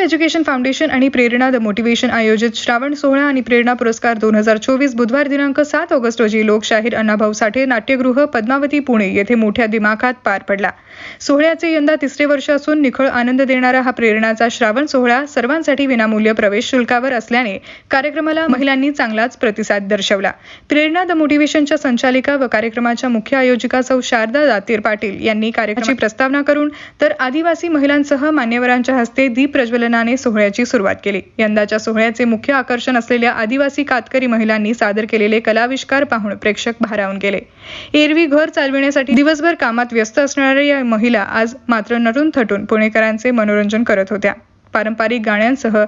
Global education foundation आणि प्रेरणा the motivation आयोजित श्रावण सोहळा आणि प्रेरणा पुरस्कार दोन हजार चोवीस बुधवार दिनांक सात ऑगस्ट रोजी लोकशाहीर अण्णाभाऊ साठे नाट्यगृह पद्मावती पुणे येथे मोठ्या दिमाखात पार पडला. सोहळ्याचे यंदा तिसरे वर्ष असून निखळ आनंद देणारा हा प्रेरणाचा श्रावण सोहळा सर्वांसाठी विनामूल्य प्रवेश शुल्कावर असल्याने कार्यक्रमाला महिलांनी चांगलाच प्रतिसाद दर्शवला. प्रेरणा द मोटिवेशनच्या संचालिका व कार्यक्रमाच्या मुख्य आयोजिका सौ शारदा दातीर पाटील यांनी कार्यक्रमाची प्रस्तावना करून तर आदिवासी महिलांसह मान्यवरांच्या हस्ते दीप प्रज्वलनाने सोहळ्याची सुरुवात केली. यंदाच्या सोहळ्याचे मुख्य आकर्षण असलेल्या आदिवासी कातकरी महिलांनी सादर केलेले कलाविष्कार पाहून प्रेक्षक भारावून गेले. एरवी घर चालविण्यासाठी दिवसभर कामात व्यस्त असणाऱ्या या महिला आज मात्र नटून थटून पुणेकरांचे मनोरंजन करत होत्या. पारंपरिक गाण्यांसह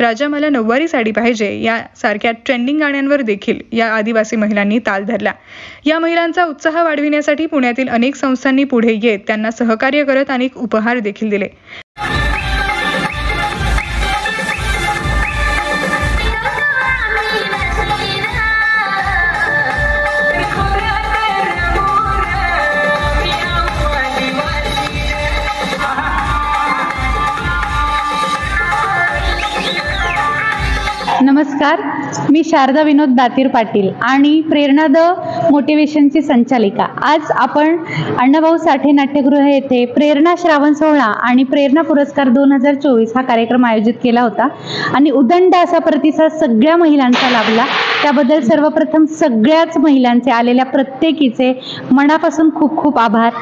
राजा मला नऊवारी साडी पाहिजे या सारख्या ट्रेंडिंग गाण्यांवर देखील या आदिवासी महिलांनी ताल धरला. या महिलांचा उत्साह वाढविण्यासाठी पुण्यातील अनेक संस्थांनी पुढे येत त्यांना सहकार्य करत अनेक उपहार देखील दिले. नमस्कार. मी शारदा विनोद दातीर पाटील आणि प्रेरणा द मोटिवेशनची संचालिका. आज आपण अण्णाभाऊ साठे नाट्यगृह येथे प्रेरणा श्रावण सोहळा आणि प्रेरणा पुरस्कार दोन हजार चोवीस हा कार्यक्रम आयोजित केला होता. आणि उदंड असा प्रतिसाद सगळ्या महिलांचा लाभला. त्याबद्दल सर्वप्रथम सगळ्याच महिलांचे आलेल्या प्रत्येकीचे मनापासून खूप खूप आभार.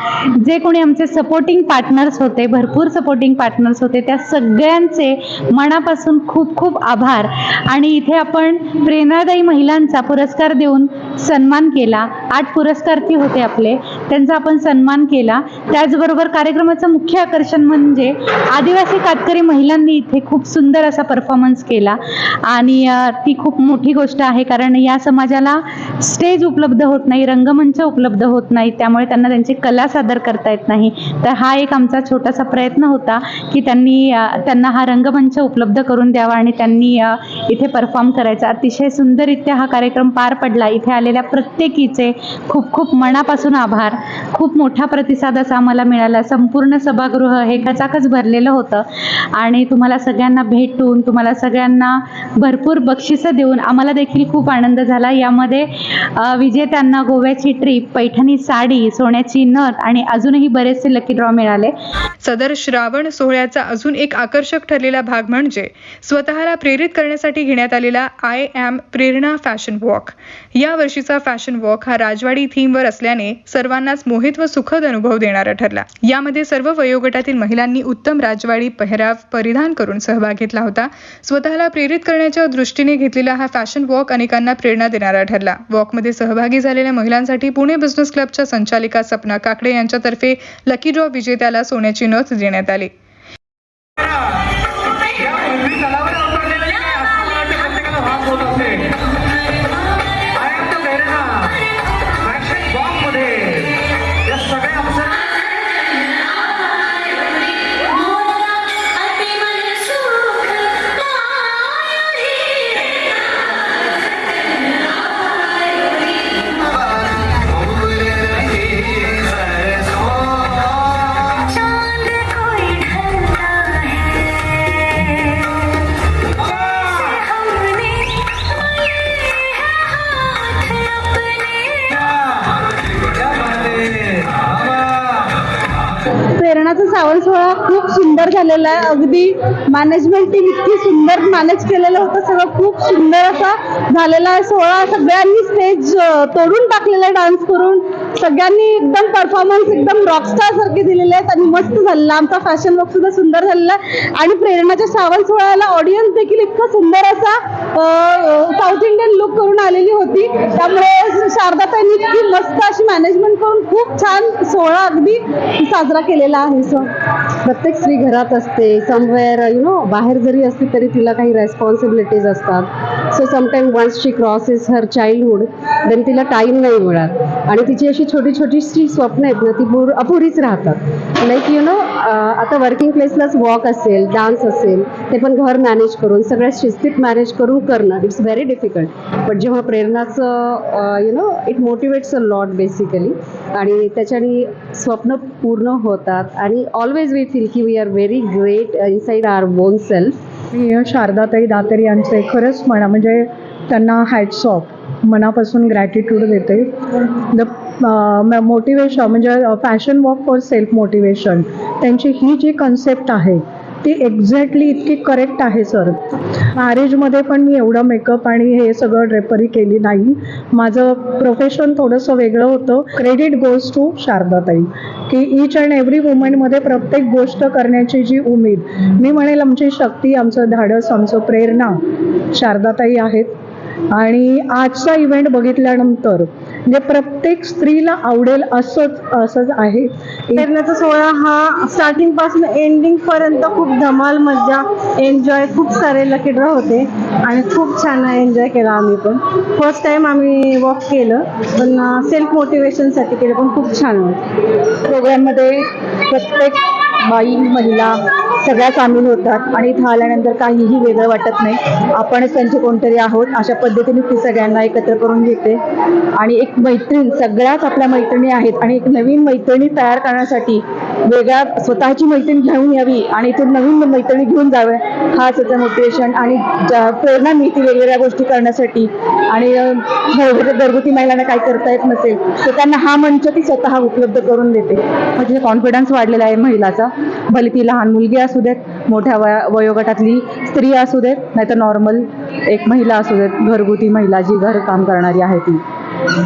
जे कोणी आमचे सपोर्टिंग पार्टनर्स होते भरपूर सपोर्टिंग पार्टनर्स होते त्या सगळ्यांचे मनापासून खूप खूप आभार. आणि इथे आपण प्रेरणादायी महिलांचा पुरस्कार देऊन सन्मान केला. आठ पुरस्कार्थी होते आपले. त्यांचा आपण सन्मान केला. त्याचबरोबर कार्यक्रमाचं मुख्य आकर्षण म्हणजे आदिवासी कातकरी महिलांनी इथे खूप सुंदर असा परफॉर्मन्स केला. आणि ती खूप मोठी गोष्ट आहे कारण या समाजाला स्टेज उपलब्ध होत नाही रंगमंच उपलब्ध होत नाही. त्यामुळे त्यांना त्यांची कला सादर करता येत नाही. तर हा एक आमचा छोटासा प्रयत्न होता की त्यांनी त्यांना हा रंगमंच उपलब्ध करून द्यावा आणि त्यांनी इथे परफॉर्म करायचा. अतिशय सुंदररित्या हा कार्यक्रम पार पडला. इथे आलेल्या प्रत्येकीचे खूप खूप मनापासून आभार. खूप मोठा प्रतिसाद असा आम्हाला मिळाला. संपूर्ण सभागृह हे खचाखच भरलेलं होतं. आणि तुम्हाला सगळ्यांना भेटून तुम्हाला सगळ्यांना भरपूर बक्षिसं देऊन आम्हाला देखील खूप आनंद झाला. यामध्ये विजेत्यांना गोव्याची ट्रीप पैठणी साडी सोन्याची नथ आणि अजूनही बरेचसे लकी ड्रॉ मिळाले. सदर श्रावण सोहळ्याचा अजून एक आकर्षक ठरलेला भाग म्हणजे स्वतःला प्रेरित करण्यासाठी घेण्यात आलेला I am Prerna fashion walk या वर्षीचा फॅशन वॉक हा राजवाडी थीमवर असल्याने सर्वांना सर्वांनाच मोहित व सुखद अनुभव देणारा ठरला. यामध्ये सर्व वयोगटातील महिलांनी उत्तम राजवाडी पेहराव परिधान करून सहभाग घेतला होता. स्वतःला प्रेरित करण्याच्या दृष्टीने घेतलेला हा फॅशन वॉक अनेकांना प्रेरणा देणारा ठरला. वॉकमध्ये सहभागी झालेल्या महिलांसाठी पुणे बिझनेस क्लबच्या संचालिका सपना काकडे यांच्यातर्फे लकी ड्रॉ विजेत्याला सोन्याची नथ देण्यात आली. श्रावण सोहळा खूप सुंदर झालेला आहे. अगदी मॅनेजमेंट टीम इतकी सुंदर मॅनेज केलेलं होतं. सगळं खूप सुंदर असा झालेला आहे सोहळा. सगळ्यांनी स्टेज तोडून टाकलेला आहे डान्स करून. सगळ्यांनी एकदम परफॉर्मन्स एकदम रॉकस्टार सारखे दिलेले आहेत आणि मस्त झालेला आमचा फॅशन लुक सुद्धा सुंदर झालेला आहे. आणि प्रेरणाच्या श्रावण सोहळ्याला ऑडियन्स देखील इतका सुंदर असा साऊथ इंडियन लुक करून आलेली होती. त्यामुळे शारदाताईंनी इतकी मस्त अशी मॅनेजमेंट करून खूप छान सोहळा अगदी साजरा केलेला आहे सो प्रत्येक स्त्री घरात असते समवेअर यु नो बाहेर जरी असली तरी तिला काही रेस्पॉन्सिबिलिटीज असतात. So sometime once she crosses her childhood then तिला टाईम नाही मिळत. आणि तिची अशी छोटी छोटीशी स्वप्न आहेत ना ती पूर अपुरीच राहतात. लाईक यु नो आता वर्किंग प्लेसलाच वॉक असेल डान्स असेल ते पण घर मॅनेज करून सगळ्या शिस्तीत मॅनेज करून करणं इट्स व्हेरी डिफिकल्ट बट जेव्हा प्रेरणाचं you know it motivates a lot basically आणि त्याच्याने स्वप्न पूर्ण होतात. आणि ऑलवेज वी फील की we are very great inside our own self प्रिय शारदाताई दातेर यांचे खरंच म्हणा म्हणजे त्यांना हॅट्स ऑफ मनापासून ग्रॅटिट्यूड देते. द मोटिवेशन म्हणजे fashion walk for self motivation त्यांची ही जी कन्सेप्ट आहे ती एक्झॅक्टली इतकी करेक्ट आहे सर मॅरेजमध्ये पण मी एवढं मेकअप आणि हे सगळं ड्रेपरी केली नाही. माझं प्रोफेशन थोडंसं वेगळं होतं. क्रेडिट गोज टू शारदाताई की ईच अँड एव्हरी वुमेनमध्ये प्रत्येक गोष्ट करण्याची जी उमेद. मी म्हणेल आमची शक्ती आमचं धाडस आमचं प्रेरणा शारदाताई आहेत. आणि आजचा इव्हेंट बघितल्यानंतर म्हणजे प्रत्येक स्त्रीला आवडेल असंच असंच आहे. प्रेरणाचा सोहळा हा स्टार्टिंगपासून एंडिंग पर्यंत खूप धमाल मज्जा एन्जॉय खूप सारे लकी ड्रॉ होते. आणि खूप छान एन्जॉय केला आम्ही पण. फर्स्ट टाइम आम्ही वॉक केलं पण सेल्फ मोटिवेशनसाठी केलं पण खूप छान वाटलं प्रोग्राममध्ये प्रत्येक बाई महिला सगळ्या सामील होतात आणि इथं आल्यानंतर काहीही वेगळं वाटत नाही. आपणच त्यांचे कोणतरी आहोत अशा पद्धतीने ती सगळ्यांना एकत्र करून घेते. आणि एक मैत्रीण सगळ्याच आपल्या मैत्रिणी आहेत. आणि एक नवीन मैत्रिणी तयार करण्यासाठी वेगळ्या स्वतःची मैत्रीण घेऊन यावी आणि इथून नवीन मैत्रिणी घेऊन जावे हाच त्याचा मोटिवेशन आणि ज्या प्रेरणा मिळते वेगवेगळ्या गोष्टी करण्यासाठी. आणि हो, म्हणजे घरगुती महिलांना काय करता येत नसेल तर त्यांना हा मंच ती स्वतः उपलब्ध करून देते. म्हणजे कॉन्फिडन्स वाढलेला आहे महिलाचा. भले ती लहान मुलगी असू देत मोठ्या वया वयोगटातली स्त्री असू देत नाहीतर नॉर्मल एक महिला असू देत घरगुती महिला जी घर काम करणारी आहे ती.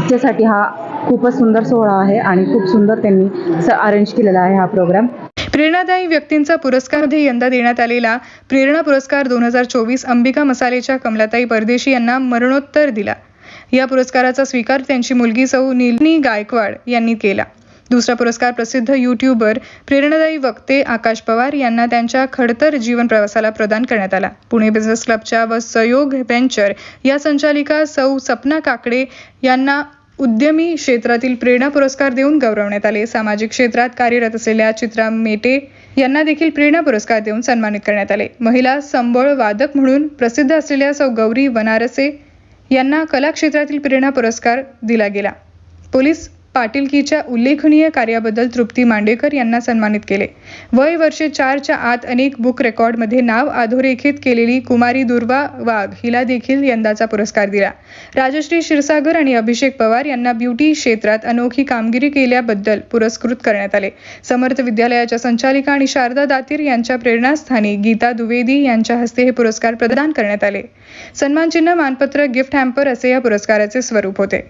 त्यासाठी हा खूपच सुंदर सोहळा आहे आणि खूप सुंदर त्यांनी अरेंज केलेला आहे हा प्रोग्राम प्रेरणादायी व्यक्तींचा पुरस्कारमध्ये यंदा देण्यात आलेला प्रेरणा पुरस्कार दोन हजार चोवीस अंबिका मसालेच्या कमलाताई परदेशी यांना मरणोत्तर दिला. या पुरस्काराचा स्वीकार त्यांची मुलगी सौ नीलनी गायकवाड यांनी केला. दुसरा पुरस्कार प्रसिद्ध युट्यूबर प्रेरणादायी वक्ते आकाश पवार यांना त्यांच्या खडतर जीवन प्रवासाला प्रदान करण्यात आला. पुणे बिझनेस क्लबच्या व सहयोग व्हेंचर या संचालिका सौ सपना काकडे यांना उद्यमी क्षेत्रातील प्रेरणा पुरस्कार देऊन गौरवण्यात आले. सामाजिक क्षेत्रात कार्यरत असलेल्या चित्रा मेटे यांना देखील प्रेरणा पुरस्कार देऊन सन्मानित करण्यात आले. महिला संबळ वादक म्हणून प्रसिद्ध असलेल्या सौ गौरी वनारसे यांना कला क्षेत्रातील प्रेरणा पुरस्कार दिला गेला. पोलीस पाटीलकीच्या उल्लेखनीय कार्याबद्दल तृप्ती मांडेकर यांना सन्मानित केले. वय वर्षे चारच्या आत अनेक बुक रेकॉर्डमध्ये नाव अधोरेखित केलेली कुमारी दुर्वा वाघ हिला देखील यंदाचा पुरस्कार दिला. राजश्री क्षीरसागर आणि अभिषेक पवार यांना ब्युटी क्षेत्रात अनोखी कामगिरी केल्याबद्दल पुरस्कृत करण्यात आले. समर्थ विद्यालयाच्या संचालिका आणि शारदा दातीर यांच्या प्रेरणास्थानी गीता द्विवेदी यांच्या हस्ते हे पुरस्कार प्रदान करण्यात आले. सन्मानचिन्ह मानपत्र गिफ्ट हॅम्पर असे या पुरस्काराचे स्वरूप होते.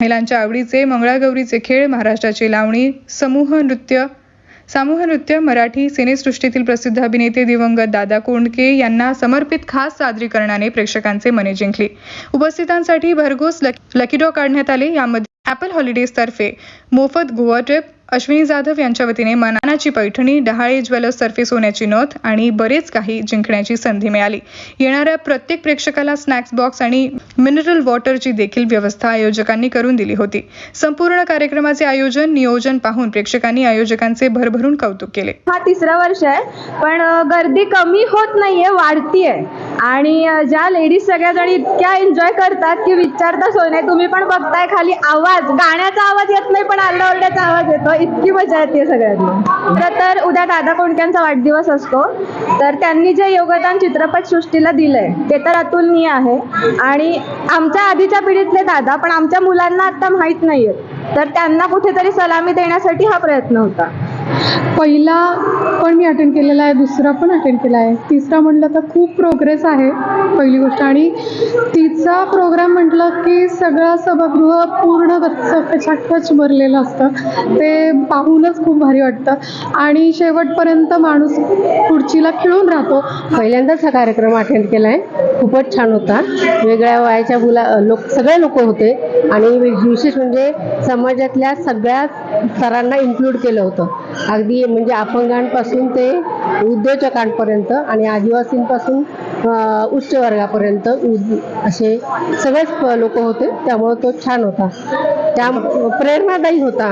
महिलांच्या आवडीचे मंगळागौरीचे खेळ महाराष्ट्राची लावणी समूह नृत्य समूह नृत्य मराठी सिनेसृष्टीतील प्रसिद्ध अभिनेते दिवंगत दादा कोंडके यांना समर्पित खास सादरीकरणाने प्रेक्षकांचे मने जिंकली. उपस्थितांसाठी भरघोस लक- लकी काढण्यात आले. यामध्ये ॲपल हॉलिडेज तर्फे मोफत गोवा ट्रिप अश्विनी जाधव यांच्या वतीने मनानाची पैठणी डहाळे ज्वेलर्स तर्फे सोन्याची नथ आणि बरेच काही जिंकण्याची संधी मिळाली. येणाऱ्या प्रत्येक प्रेक्षकाला स्नॅक्स बॉक्स आणि मिनरल वॉटरची देखील व्यवस्था आयोजकांनी करून दिली होती. संपूर्ण कार्यक्रमाचे आयोजन नियोजन पाहून प्रेक्षकांनी आयोजकांचे भरभरून कौतुक केले. हा तिसरा वर्ष आहे पण गर्दी कमी होत नाहीये वाढतीये. आणि ज्या लेडीज सगळ्या जणी इतक्या एन्जॉय करतात की विचारता सोने नाही तुम्ही पण बघताय खाली आवाज गाण्याचा आवाज येत नाही पण आरडाओरड्याचा आवाज येतो इतकी मजा येते सगळ्यांना. खरं तर उद्या दादा कोंडक्यांचा वाढदिवस असतो. तर त्यांनी जे योगदान चित्रपट सृष्टीला दिलंय ते तर अतुलनीय आहे. आणि आमच्या आधीच्या पिढीतले दादा पण आमच्या मुलांना आता माहीत नाहीयेत. तर त्यांना कुठेतरी सलामी देण्यासाठी हा प्रयत्न होता. पहिला पण मी अटेंड केलेला आहे दुसरा पण अटेंड केला आहे. तिसरा म्हटलं तर खूप प्रोग्रेस आहे पहिली गोष्ट. आणि तिचा प्रोग्राम म्हटलं की सगळा सभागृह पूर्ण खचाखच भरलेलं असतं. ते पाहूनच खूप भारी वाटतं. आणि शेवटपर्यंत माणूस खुर्चीला खिळून राहतो. पहिल्यांदाच हा कार्यक्रम अटेंड केला आहे खूपच छान होता. वेगळ्या वयाच्या मुला लोक सगळे लोक होते. आणि विशेष म्हणजे समाजातल्या सगळ्या स्तरांना इन्क्लूड केलं होतं. अगदी म्हणजे अपंगांपासून ते उद्योजकांपर्यंत आणि आदिवासींपासून उच्च वर्गापर्यंत असे सगळेच लोक होते. त्यामुळे तो छान होता. त्या प्रेरणादायी होता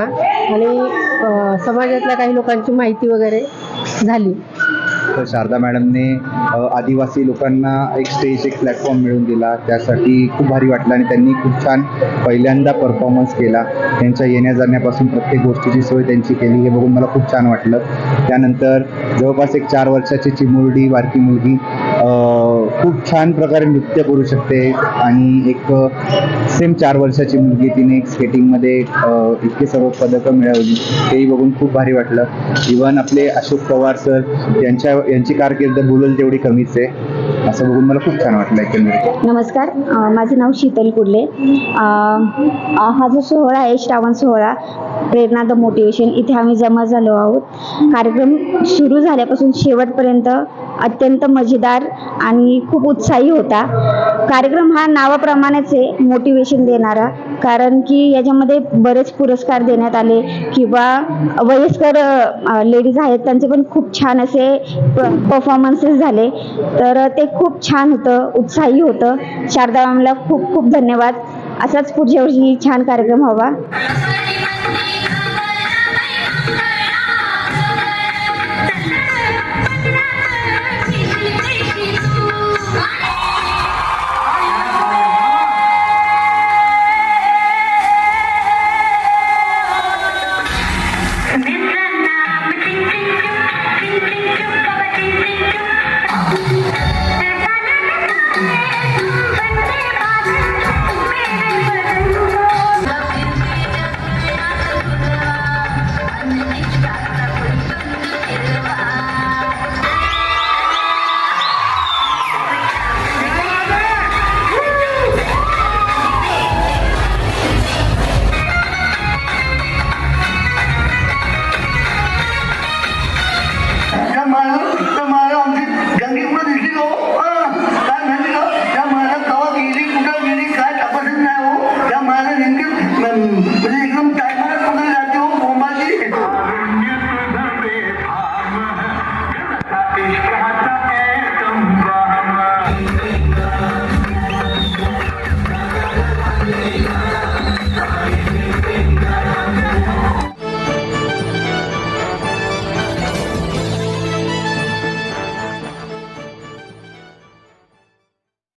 आणि समाजातल्या काही लोकांची माहिती वगैरे झाली. तर शारदा मॅडमने आदिवासी लोकांना एक स्टेज एक प्लॅटफॉर्म मिळून दिला. त्यासाठी खूप भारी वाटलं आणि त्यांनी खूप छान पहिल्यांदा परफॉर्मन्स केला. त्यांच्या येण्या जाण्यापासून प्रत्येक गोष्टीची सोय त्यांची केली. हे बघून मला खूप छान वाटलं. त्यानंतर जवळपास एक चार वर्षाची चिमुरडी बारकी मुलगी खूप छान प्रकारे नृत्य करू शकते. आणि एक सेम चार वर्षाची मुलगी तिने स्केटिंगमध्ये इतके सर्व पदकं मिळवली. तेही बघून खूप भारी वाटलं. इवन आपले अशोक पवार सर यांच्या यांची कारकीर्द बोलल तेवढी कमीच आहे. असं बघून मला खूप छान वाटलं एकंदरीत. नमस्कार. माझं नाव शीतल कुर्ले. हा जो सोहळा आहे श्रावण सोहळा प्रेरणा द मोटिवेशन इथे आम्ही जमा झालो आहोत. कार्यक्रम सुरू झाल्यापासून शेवटपर्यंत अत्यंत मजेदार आणि खूप उत्साही होता. कार्यक्रम हा नावाप्रमाणेच आहे मोटिवेशन देणारा. कारण की याच्यामध्ये बरेच पुरस्कार देण्यात आले किंवा वयस्कर लेडीज आहेत त्यांचे पण खूप छान असे परफॉर्मन्सेस झाले. तर ते खूप छान होतं उत्साही होतं. शारदा मॅमला खूप खूप धन्यवाद. असाच पुढच्या वर्षी छान कार्यक्रम हवा.